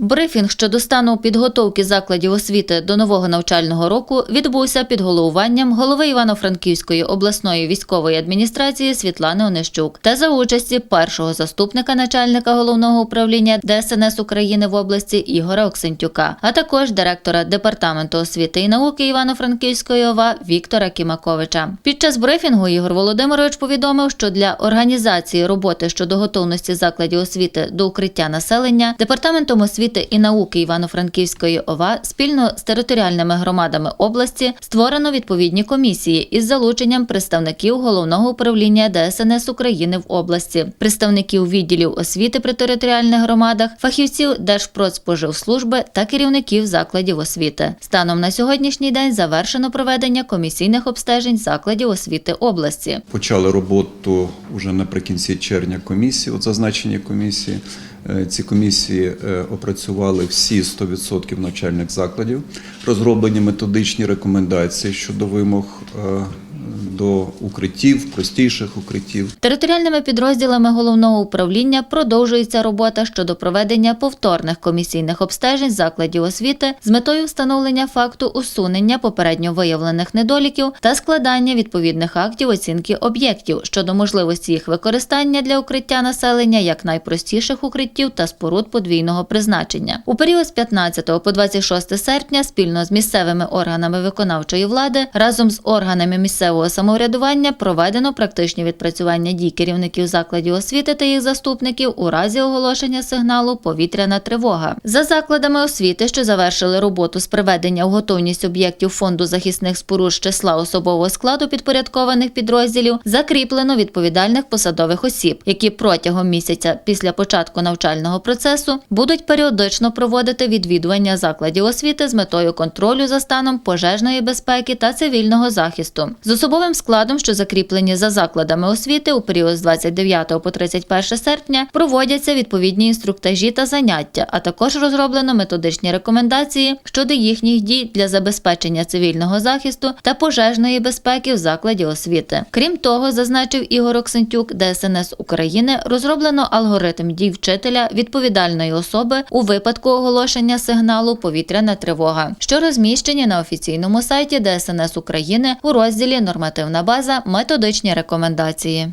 Брифінг щодо стану підготовки закладів освіти до нового навчального року відбувся під головуванням голови Івано-Франківської обласної військової адміністрації Світлани Онищук та за участі першого заступника начальника головного управління ДСНС України в області Ігоря Оксентюка, а також директора департаменту освіти і науки Івано-Франківської ОВА Віктора Кімаковича. Під час брифінгу Ігор Володимирович повідомив, що для організації роботи щодо готовності закладів освіти до укриття населення департаментом освіти і науки Івано-Франківської ОВА спільно з територіальними громадами області створено відповідні комісії із залученням представників головного управління ДСНС України в області, представників відділів освіти при територіальних громадах, фахівців Держпродспоживслужби та керівників закладів освіти. Станом на сьогоднішній день завершено проведення комісійних обстежень закладів освіти області. Почали роботу вже наприкінці червня комісії, от зазначені комісії. Е, Ці комісії е, опрацювали всі 100% навчальних закладів, розроблені методичні рекомендації щодо вимог е, до укриттів, простіших укриттів. Територіальними підрозділами головного управління продовжується робота щодо проведення повторних комісійних обстежень закладів освіти з метою встановлення факту усунення попередньо виявлених недоліків та складання відповідних актів оцінки об'єктів щодо можливості їх використання для укриття населення як найпростіших укриттів та споруд подвійного призначення. У період з 15 по 26 серпня спільно з місцевими органами виконавчої влади разом з органами місцевого самоврядування проведено практичні відпрацювання дій керівників закладів освіти та їх заступників у разі оголошення сигналу повітряна тривога. За закладами освіти, що завершили роботу з приведення в готовність об'єктів фонду захисних споруд з числа особового складу підпорядкованих підрозділів, закріплено відповідальних посадових осіб, які протягом місяця після початку навчального процесу будуть періодично проводити відвідування закладів освіти з метою контролю за станом пожежної безпеки та цивільного захисту. З особовим складом, що закріплені за закладами освіти у період з 29 по 31 серпня, проводяться відповідні інструктажі та заняття, а також розроблено методичні рекомендації щодо їхніх дій для забезпечення цивільного захисту та пожежної безпеки в закладі освіти. Крім того, зазначив Ігор Оксентюк, ДСНС України розроблено алгоритм дій вчителя відповідальної особи у випадку оголошення сигналу повітряна тривога, що розміщені на офіційному сайті ДСНС України у розділі Нормативна база методичні рекомендації.